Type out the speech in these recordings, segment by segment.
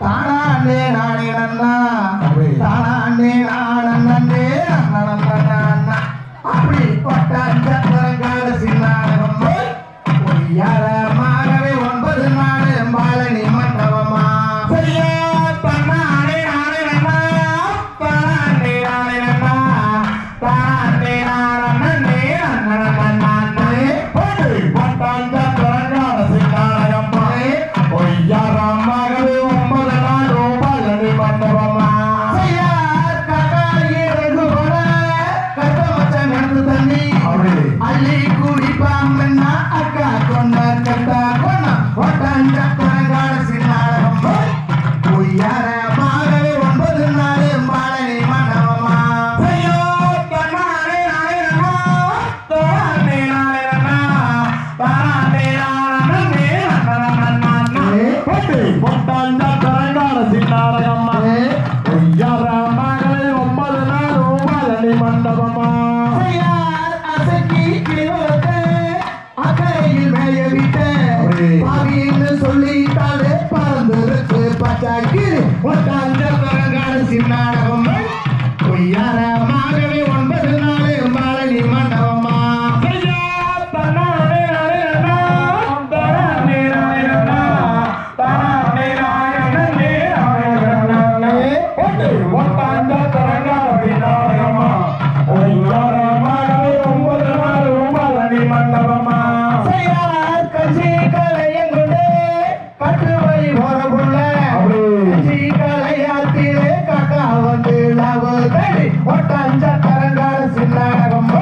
தானாண்டே நானே நன்னா. சொல்லிட்டாலே பறந்துருக்கு பட்டாக்கு ஒட்டாந்த பரங்காடு சின்னாடகம். வந்து லவு பேடி ஒட்டஞ்ச தரங்கால சின்னடகம்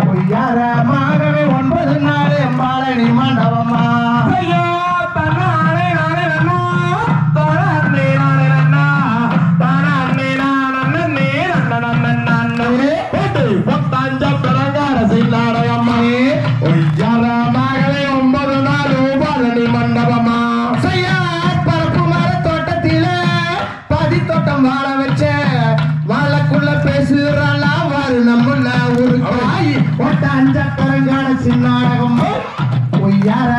பொய்யாரமாகவே ஒன்பது நாள் எம்பாலை நீ மண்டபமா யாரு நம்மள ஒரு காய் ஒட்ட அஞ்ச சின்னாடகம். யாரா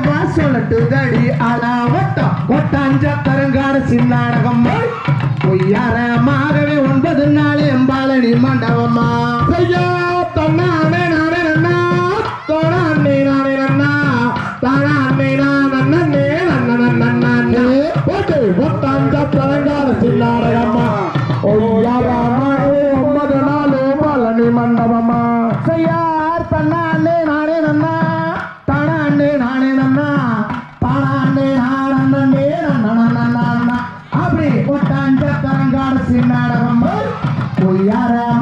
சொல்லட்டுதடி ஆனா வட்டம் கொட்டாஞ்ச தரங்காடு சிந்தாடகம் பொய்யாரமாகவே ஒன்பது நாள் எம்பாலனி மண்டபமா. ஐயா தன்னாமே நானே நன்னா தோணாமே நானே நன்னா தானாமே நான் அண்ணனே நன்னே போட்டு கொட்டாஞ்ச தரங்காடு சிந்தாடகம்மா பொய்யாரமாகவே ஒன்பது நாள் எம்பாலனி மண்டபமா. ஐயா தன்னாமே நான் சின்னாடகம் பொய்யாரம்